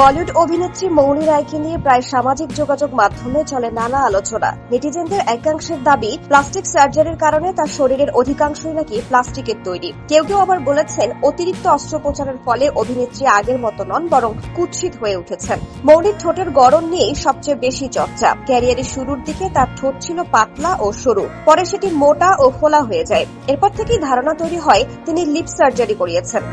বলিউড অভিনেত্রী মৌনী রায়কে নিয়ে প্রায় সামাজিক যোগাযোগ মাধ্যমে চলে নানা আলোচনা। নেটিজেনদের একাংশের দাবি, প্লাস্টিক সার্জারির কারণে তার শরীরের অধিকাংশই নাকি প্লাস্টিকের তৈরি। কেউ কেউ আবার বলেছেন, অতিরিক্ত অস্ত্রোপচারের ফলে অভিনেত্রী আগের মতো নন, বরং কুৎসিত হয়ে উঠেছেন। মৌনির ঠোঁটের গড়ন নিয়েই সবচেয়ে বেশি চর্চা। ক্যারিয়ারের শুরুর দিকে তার ঠোঁট ছিল পাতলা ও সরু, পরে সেটি মোটা ও ফোলা হয়ে যায়। এরপর থেকেই ধারণা তৈরি হয়, তিনি লিপ সার্জারি করিয়েছেন।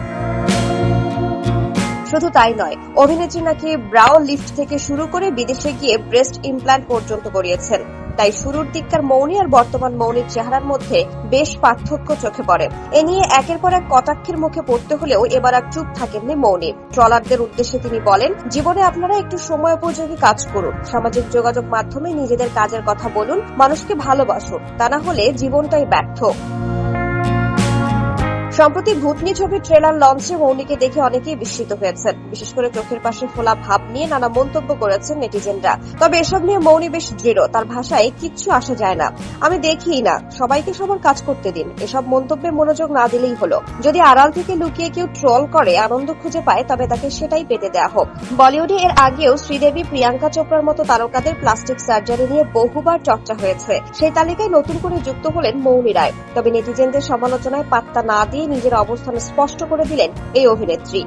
শুধু তাই নয়, অভিনেত্রী নাকি ব্রাউ লিফট থেকে শুরু করে বিদেশে গিয়ে ব্রেস্ট ইমপ্ল্যান্ট পর্যন্ত করিয়েছেন। তাই শুরুর দিককার মৌনী আর বর্তমান মৌনির চেহারার মধ্যে বেশ পার্থক্য চোখে পড়ে। এ নিয়ে একের পর এক কটাক্ষের মুখে পড়তে হলেও এবার আর চুপ থাকেননি মৌনী। ট্রলারদের উদ্দেশ্যে তিনি বলেন, জীবনে আপনারা একটু সময় উপযোগী কাজ করুন। সামাজিক যোগাযোগ মাধ্যমে নিজেদের কাজের কথা বলুন, মানুষকে ভালোবাসুন। তা না হলে জীবনটাই ব্যর্থ। সম্প্রতি ভূতনি ছবির ট্রেলার লঞ্চে মৌনিকে দেখে অনেকেই বিস্মিত হয়েছেন। বিশেষ করে চোখের পাশে ফোলা ভাব নিয়ে নানা মন্তব্য করেছেন নেটিজেনরা। তবে এসব নিয়ে মৌনি বেশ দৃঢ়, তার ভাষায় কিচ্ছু আসা যায় না। আমি দেখিই না, সবাইকে সবার কাজ করতে দিন। এসব মন্তব্যে মনোযোগ না দিলেই হলো। যদি আড়াল থেকে লুকিয়ে কেউ ট্রল করে, আনন্দ খুঁজে পায়, তবে তাকে সেটাই পেতে দেয়া হোক। বলিউডে এর আগেও শ্রীদেবী প্রিয়াঙ্কা চোপড়ার মতো তারকাদের প্লাস্টিক সার্জারি নিয়ে বহুবার চর্চা হয়েছে। সেই তালিকায় নতুন করে যুক্ত হলেন মৌনি রায়। তবে নেটিজেনদের সমালোচনায় পাত্তা না দিয়ে নিজের অবস্থান স্পষ্ট করে দিলেন এই অভিনেত্রী।